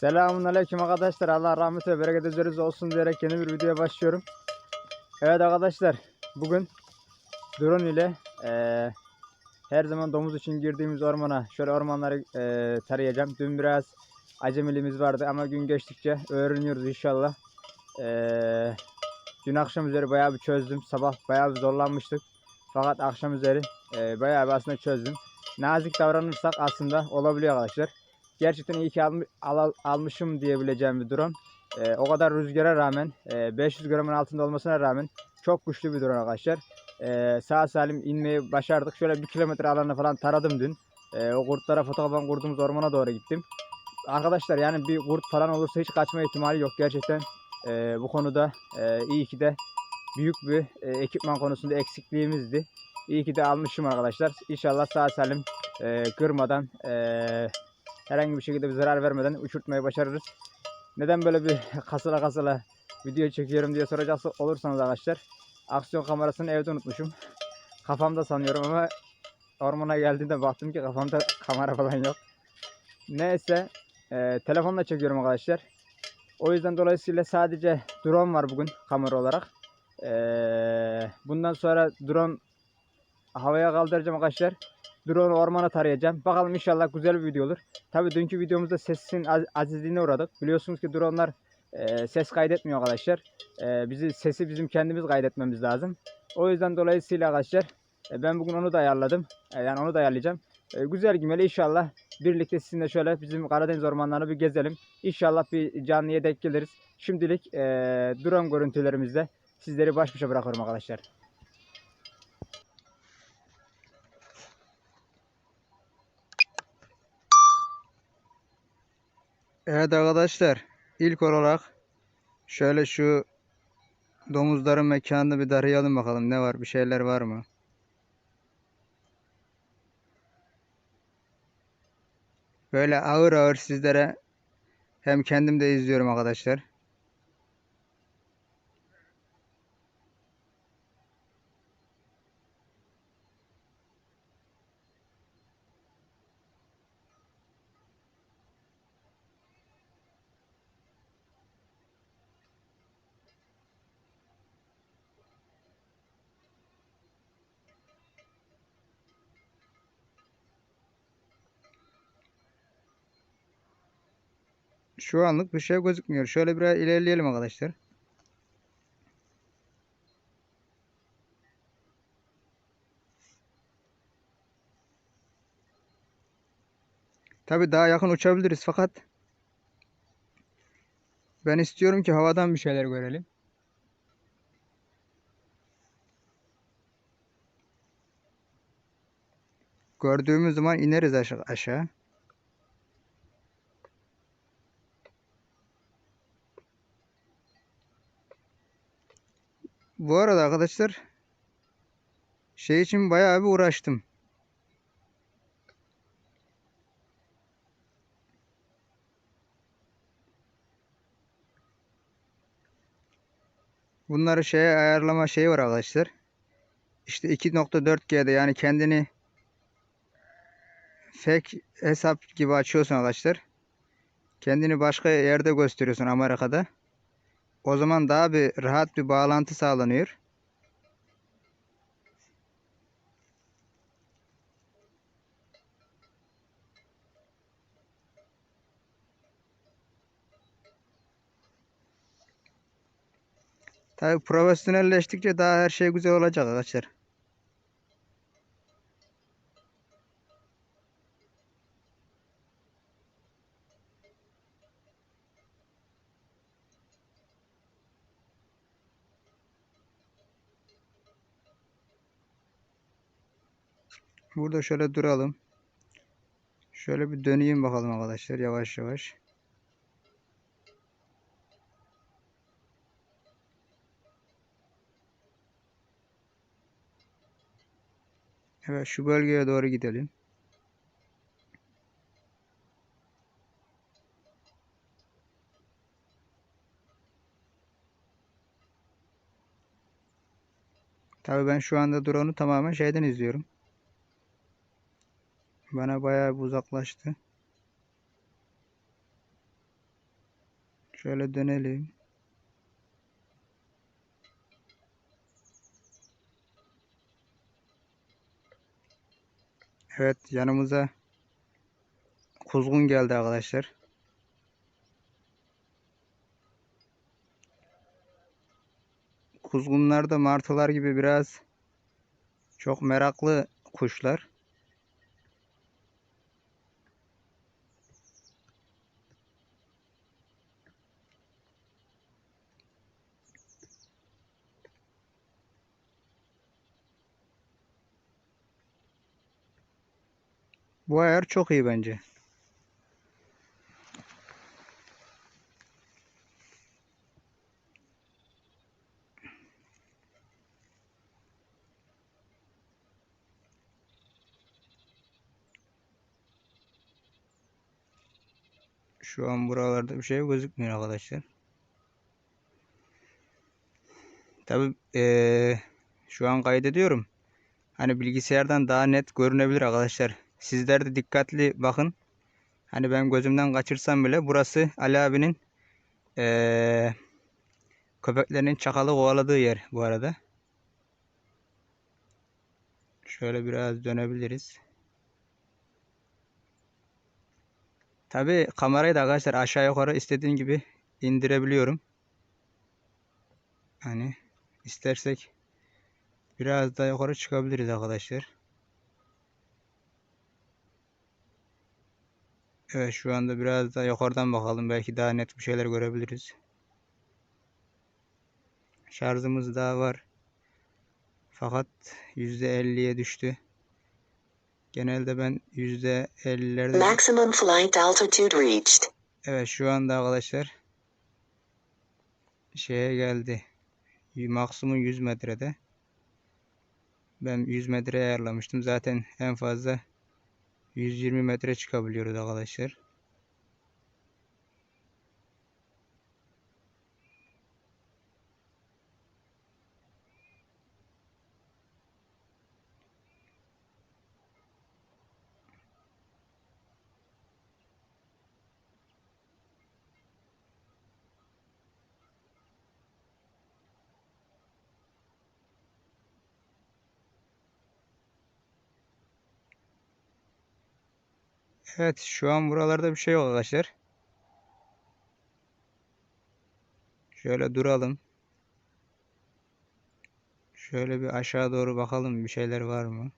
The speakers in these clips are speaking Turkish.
Selamun Aleyküm arkadaşlar. Allah rahmet ve bereket üzerinize olsun diyerek yeni bir videoya başlıyorum. Evet arkadaşlar. Bugün drone ile eee, her zaman domuz için girdiğimiz ormana şöyle ormanları eee, tarayacağım. Dün biraz acemiliğimiz vardı ama gün geçtikçe öğreniyoruz inşallah. Eee, dün akşam üzeri bayağı bir çözdüm. Sabah bayağı bir zorlanmıştık. Fakat akşam üzeri eee, bayağı bir aslında çözdüm. Nazik davranırsak aslında olabiliyor arkadaşlar gerçekten iyi ki alm- al- almışım diyebileceğim bir drone. Ee, o kadar rüzgara rağmen, e, 500 gramın altında olmasına rağmen çok güçlü bir drone arkadaşlar. Ee, sağ salim inmeyi başardık. Şöyle bir kilometre alanı falan taradım dün. Ee, o kurtlara fotoğrafan kurduğumuz ormana doğru gittim. Arkadaşlar yani bir kurt falan olursa hiç kaçma ihtimali yok. Gerçekten e, bu konuda e, iyi ki de büyük bir e, ekipman konusunda eksikliğimizdi. İyi ki de almışım arkadaşlar. İnşallah sağ salim e, kırmadan e, herhangi bir şekilde bir zarar vermeden uçurtmayı başarırız. Neden böyle bir kasıla kasıla video çekiyorum diye soracak olursanız arkadaşlar. Aksiyon kamerasını evde unutmuşum. Kafamda sanıyorum ama ormana geldiğimde baktım ki kafamda kamera falan yok. Neyse e, telefonla çekiyorum arkadaşlar. O yüzden dolayısıyla sadece drone var bugün kamera olarak. E, bundan sonra drone havaya kaldıracağım arkadaşlar. Drone ormana tarayacağım. Bakalım inşallah güzel bir video olur. Tabii dünkü videomuzda sesin az- azizliğine uğradık. Biliyorsunuz ki dronelar e, ses kaydetmiyor arkadaşlar. E, bizi sesi bizim kendimiz kaydetmemiz lazım. O yüzden dolayısıyla arkadaşlar e, ben bugün onu da ayarladım. E, yani onu da ayarlayacağım. E, güzel gümeli inşallah birlikte sizinle şöyle bizim Karadeniz ormanlarını bir gezelim. İnşallah bir canlıya denk geliriz. Şimdilik e, drone görüntülerimizle sizleri baş başa bırakıyorum arkadaşlar. Evet arkadaşlar ilk olarak şöyle şu domuzların mekanını bir darayalım bakalım ne var bir şeyler var mı? Böyle ağır ağır sizlere hem kendim de izliyorum arkadaşlar. Şu anlık bir şey gözükmüyor. Şöyle biraz ilerleyelim arkadaşlar. Tabii daha yakın uçabiliriz fakat ben istiyorum ki havadan bir şeyler görelim. Gördüğümüz zaman ineriz aşağı. aşağı. Bu arada arkadaşlar şey için bayağı bir uğraştım. Bunları şeye ayarlama şeyi var arkadaşlar. İşte 2.4G'de yani kendini fake hesap gibi açıyorsun arkadaşlar. Kendini başka yerde gösteriyorsun Amerika'da. O zaman daha bir rahat bir bağlantı sağlanıyor. Tabii profesyonelleştikçe daha her şey güzel olacak arkadaşlar. Burada şöyle duralım. Şöyle bir döneyim bakalım arkadaşlar yavaş yavaş. Evet şu bölgeye doğru gidelim. Tabii ben şu anda drone'u tamamen şeyden izliyorum. Bana bayağı bir uzaklaştı. Şöyle dönelim. Evet yanımıza kuzgun geldi arkadaşlar. Kuzgunlar da martılar gibi biraz çok meraklı kuşlar. Bu ayar çok iyi bence. Şu an buralarda bir şey gözükmüyor arkadaşlar. Tabi şu an kaydediyorum. Hani bilgisayardan daha net görünebilir arkadaşlar. Sizler de dikkatli bakın. Hani ben gözümden kaçırsam bile burası Ali abinin eee köpeklerinin çakalı kovaladığı yer bu arada. Şöyle biraz dönebiliriz. Tabi kamerayı da arkadaşlar aşağı yukarı istediğim gibi indirebiliyorum. Hani istersek biraz daha yukarı çıkabiliriz arkadaşlar. Evet şu anda biraz daha yukarıdan bakalım. Belki daha net bir şeyler görebiliriz. Şarjımız daha var. Fakat %50'ye düştü. Genelde ben %50'lerde Maximum flight altitude reached. Evet şu anda arkadaşlar şeye geldi. Maksimum 100 metrede. Ben 100 metre ayarlamıştım. Zaten en fazla 120 metre çıkabiliyoruz arkadaşlar. Evet şu an buralarda bir şey yok arkadaşlar. Şöyle duralım. Şöyle bir aşağı doğru bakalım bir şeyler var mı?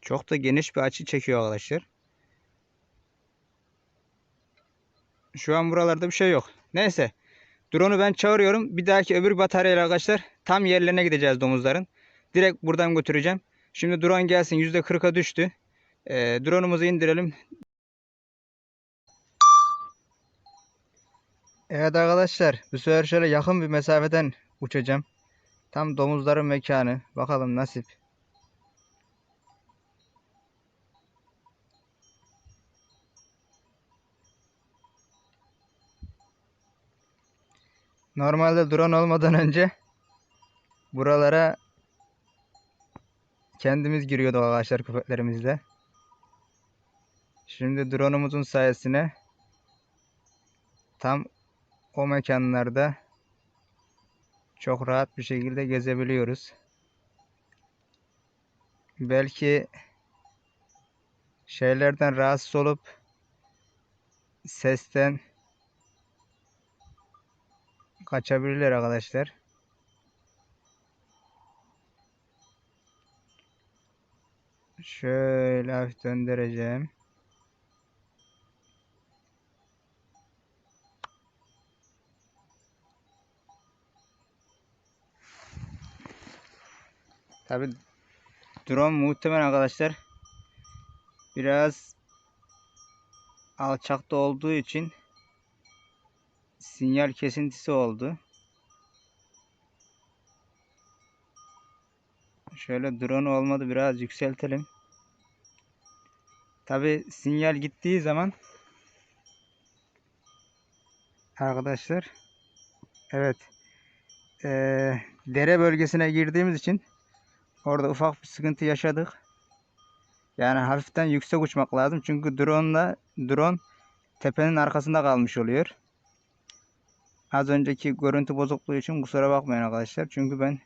Çok da geniş bir açı çekiyor arkadaşlar. Şu an buralarda bir şey yok. Neyse. Drone'u ben çağırıyorum. Bir dahaki öbür bataryayla arkadaşlar tam yerlerine gideceğiz domuzların. Direkt buradan götüreceğim. Şimdi drone gelsin. %40'a düştü. Ee, drone'umuzu indirelim. Evet arkadaşlar. Bu sefer şöyle yakın bir mesafeden uçacağım. Tam domuzların mekanı. Bakalım nasip. Normalde drone olmadan önce buralara kendimiz giriyorduk arkadaşlar köpeklerimizle. Şimdi drone'umuzun sayesinde tam o mekanlarda çok rahat bir şekilde gezebiliyoruz. Belki şeylerden rahatsız olup sesten kaçabilirler arkadaşlar. Şöyle hafif döndüreceğim. Tabi drone muhtemelen arkadaşlar biraz alçakta olduğu için sinyal kesintisi oldu. Şöyle drone olmadı biraz yükseltelim. Tabi sinyal gittiği zaman arkadaşlar evet eee, dere bölgesine girdiğimiz için orada ufak bir sıkıntı yaşadık. Yani hafiften yüksek uçmak lazım. Çünkü drone'la drone tepenin arkasında kalmış oluyor. Az önceki görüntü bozukluğu için kusura bakmayın arkadaşlar. Çünkü ben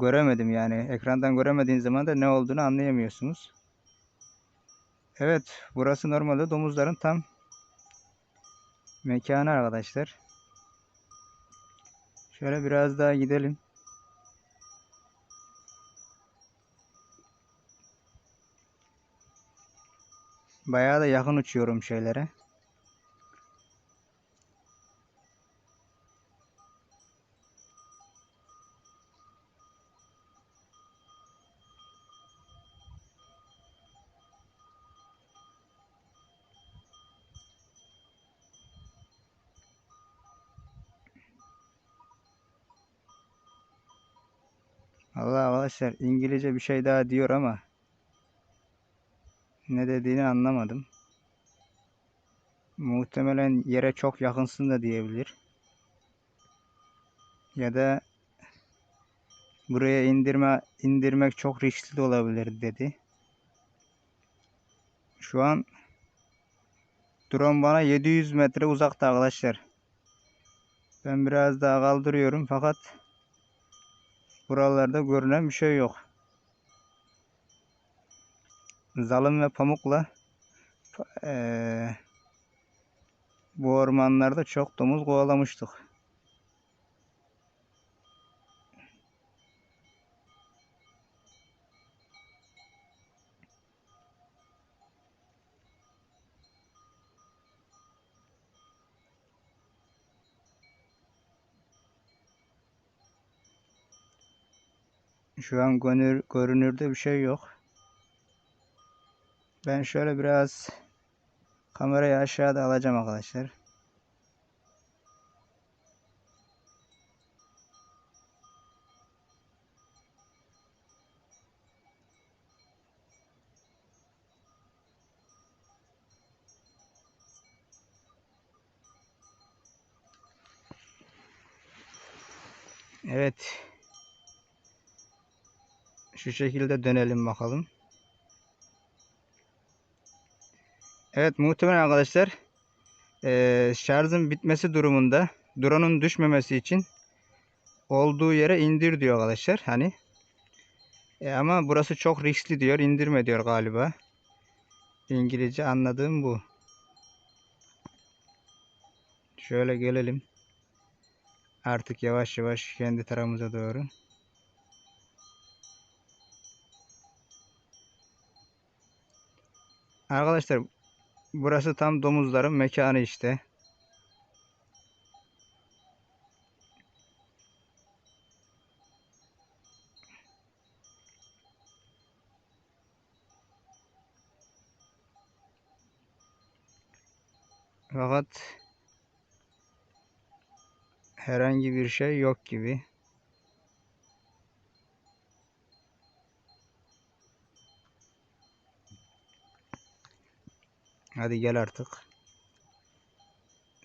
göremedim yani. Ekrandan göremediğin zaman da ne olduğunu anlayamıyorsunuz. Evet, burası normalde domuzların tam mekanı arkadaşlar. Şöyle biraz daha gidelim. Bayağı da yakın uçuyorum şeylere. Allah arkadaşlar İngilizce bir şey daha diyor ama ne dediğini anlamadım. Muhtemelen yere çok yakınsın da diyebilir. Ya da buraya indirme indirmek çok riskli de olabilir dedi. Şu an drone bana 700 metre uzakta arkadaşlar. Ben biraz daha kaldırıyorum fakat buralarda görünen bir şey yok. Zalım ve pamukla eee, bu ormanlarda çok domuz kovalamıştık. Şu an görünür, görünürde bir şey yok. Ben şöyle biraz kamerayı aşağıda alacağım arkadaşlar. Evet. Şu şekilde dönelim bakalım. Evet muhtemelen arkadaşlar eee şarjın bitmesi durumunda drone'un düşmemesi için olduğu yere indir diyor arkadaşlar. Hani E ama burası çok riskli diyor. indirme diyor galiba. İngilizce anladığım bu. Şöyle gelelim. Artık yavaş yavaş kendi tarafımıza doğru. Arkadaşlar burası tam domuzların mekanı işte. Fakat herhangi bir şey yok gibi. Hadi gel artık.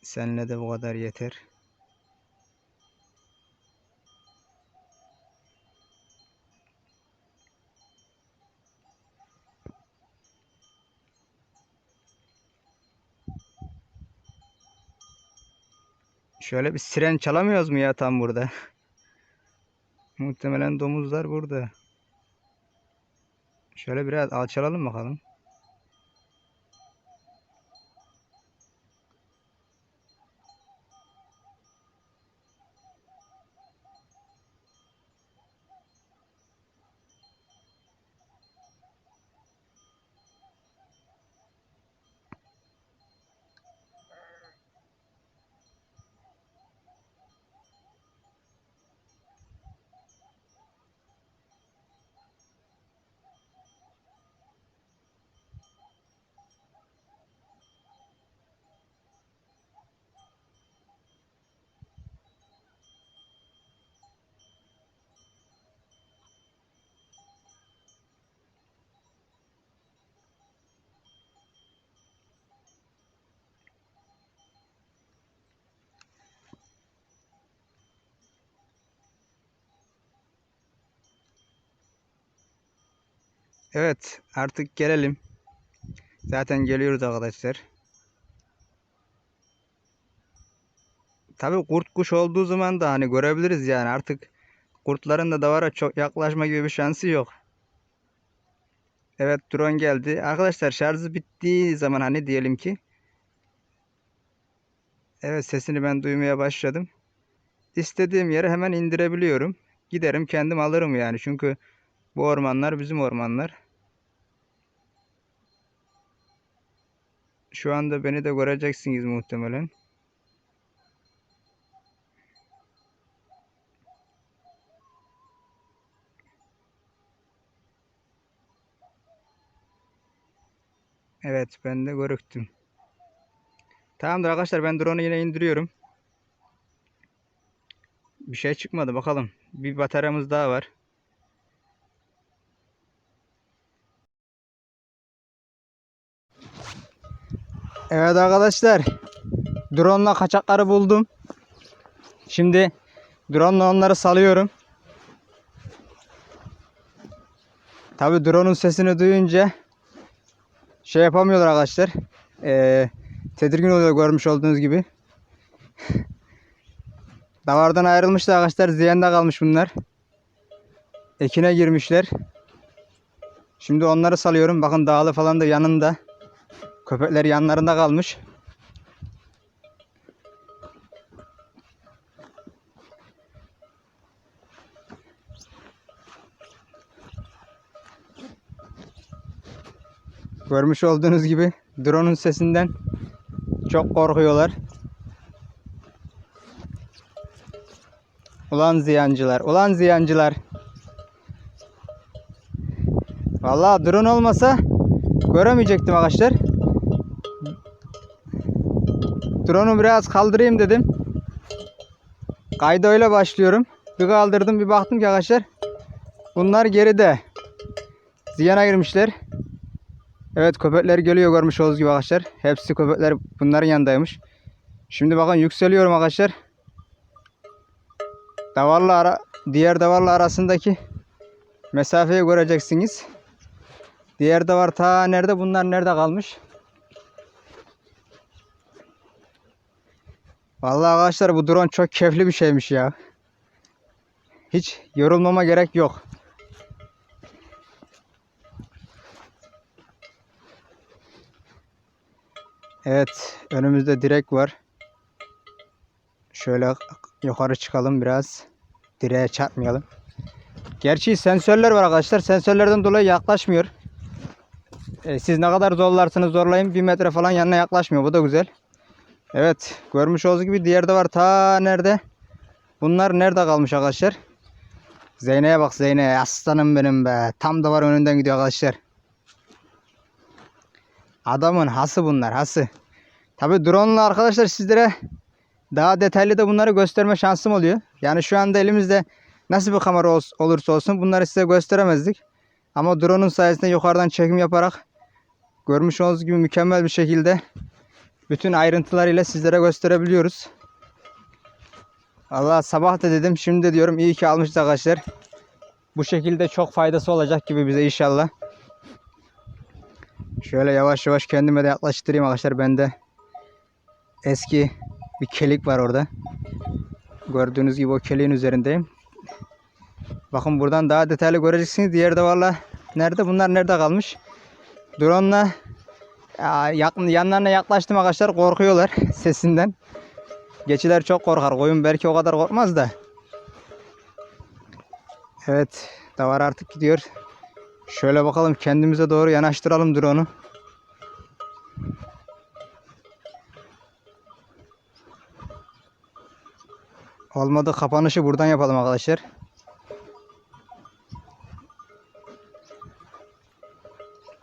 Seninle de bu kadar yeter. Şöyle bir siren çalamıyoruz mu ya tam burada? Muhtemelen domuzlar burada. Şöyle biraz alçalalım bakalım. Evet artık gelelim. Zaten geliyoruz arkadaşlar. Tabii kurt kuş olduğu zaman da hani görebiliriz yani artık kurtların da davara çok yaklaşma gibi bir şansı yok. Evet drone geldi. Arkadaşlar şarjı bittiği zaman hani diyelim ki Evet sesini ben duymaya başladım. İstediğim yere hemen indirebiliyorum. Giderim kendim alırım yani. Çünkü bu ormanlar bizim ormanlar. Şu anda beni de göreceksiniz muhtemelen. Evet ben de görüktüm. Tamamdır arkadaşlar ben drone'u yine indiriyorum. Bir şey çıkmadı bakalım. Bir bataryamız daha var. Evet arkadaşlar. Drone'la kaçakları buldum. Şimdi drone'la onları salıyorum. Tabi drone'un sesini duyunca şey yapamıyorlar arkadaşlar. Ee, tedirgin oluyor görmüş olduğunuz gibi. Davardan ayrılmışlar arkadaşlar. Ziyanda kalmış bunlar. Ekine girmişler. Şimdi onları salıyorum. Bakın dağlı falan da yanında. Köpekler yanlarında kalmış. Görmüş olduğunuz gibi drone'un sesinden çok korkuyorlar. Ulan ziyancılar, ulan ziyancılar. Vallahi drone olmasa göremeyecektim arkadaşlar. Drone'u biraz kaldırayım dedim. Kayda öyle başlıyorum. Bir kaldırdım bir baktım ki arkadaşlar. Bunlar geride. Ziyana girmişler. Evet köpekler geliyor görmüş olduğunuz gibi arkadaşlar. Hepsi köpekler bunların yanındaymış. Şimdi bakın yükseliyorum arkadaşlar. Davarla ara, diğer davarla arasındaki mesafeyi göreceksiniz. Diğer davar ta nerede bunlar nerede kalmış? Vallahi arkadaşlar bu drone çok keyifli bir şeymiş ya. Hiç yorulmama gerek yok. Evet, önümüzde direk var. Şöyle yukarı çıkalım biraz. Direğe çarpmayalım. Gerçi sensörler var arkadaşlar. Sensörlerden dolayı yaklaşmıyor. E, siz ne kadar zorlarsınız zorlayın. Bir metre falan yanına yaklaşmıyor. Bu da güzel. Evet. Görmüş olduğunuz gibi diğer de var. Ta nerede? Bunlar nerede kalmış arkadaşlar? Zeyne'ye bak Zeyne. Aslanım benim be. Tam da var önünden gidiyor arkadaşlar. Adamın hası bunlar hası. Tabi drone ile arkadaşlar sizlere daha detaylı da bunları gösterme şansım oluyor. Yani şu anda elimizde nasıl bir kamera ol- olursa olsun bunları size gösteremezdik. Ama drone'un sayesinde yukarıdan çekim yaparak görmüş olduğunuz gibi mükemmel bir şekilde bütün ayrıntılarıyla sizlere gösterebiliyoruz. Allah sabah da dedim şimdi de diyorum iyi ki almışız arkadaşlar. Bu şekilde çok faydası olacak gibi bize inşallah. Şöyle yavaş yavaş kendime de yaklaştırayım arkadaşlar. Bende eski bir kelik var orada. Gördüğünüz gibi o keliğin üzerindeyim. Bakın buradan daha detaylı göreceksiniz. Diğer de valla nerede bunlar nerede kalmış? Drone'la yakın, yanlarına yaklaştım arkadaşlar korkuyorlar sesinden. Geçiler çok korkar. Koyun belki o kadar korkmaz da. Evet. Davar artık gidiyor. Şöyle bakalım kendimize doğru yanaştıralım drone'u. Olmadı kapanışı buradan yapalım arkadaşlar.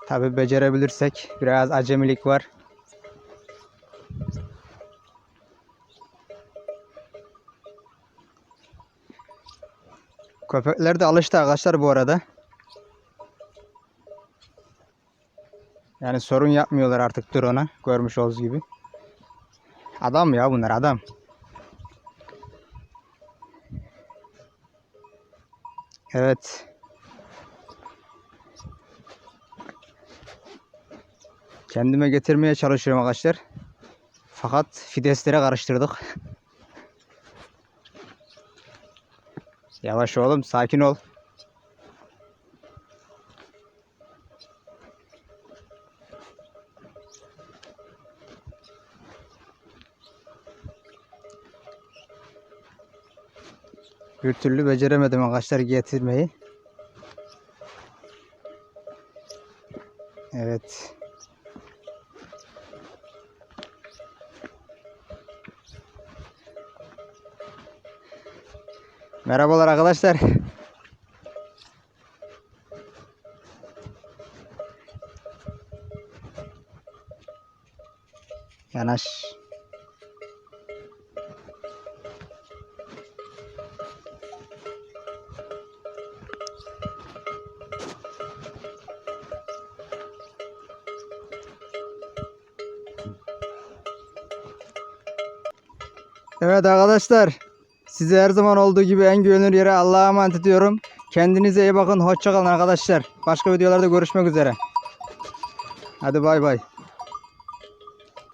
Tabi becerebilirsek biraz acemilik var. Köpekler de alıştı arkadaşlar bu arada. Yani sorun yapmıyorlar artık drone'a. Görmüş olduğunuz gibi. Adam ya bunlar adam. Evet. Kendime getirmeye çalışıyorum arkadaşlar. Fakat fideslere karıştırdık. Yavaş oğlum sakin ol. Bir türlü beceremedim arkadaşlar getirmeyi. Merhabalar arkadaşlar. Yanaş. Evet arkadaşlar. Size her zaman olduğu gibi en güvenilir yere Allah'a emanet ediyorum. Kendinize iyi bakın. Hoşçakalın arkadaşlar. Başka videolarda görüşmek üzere. Hadi bay bay.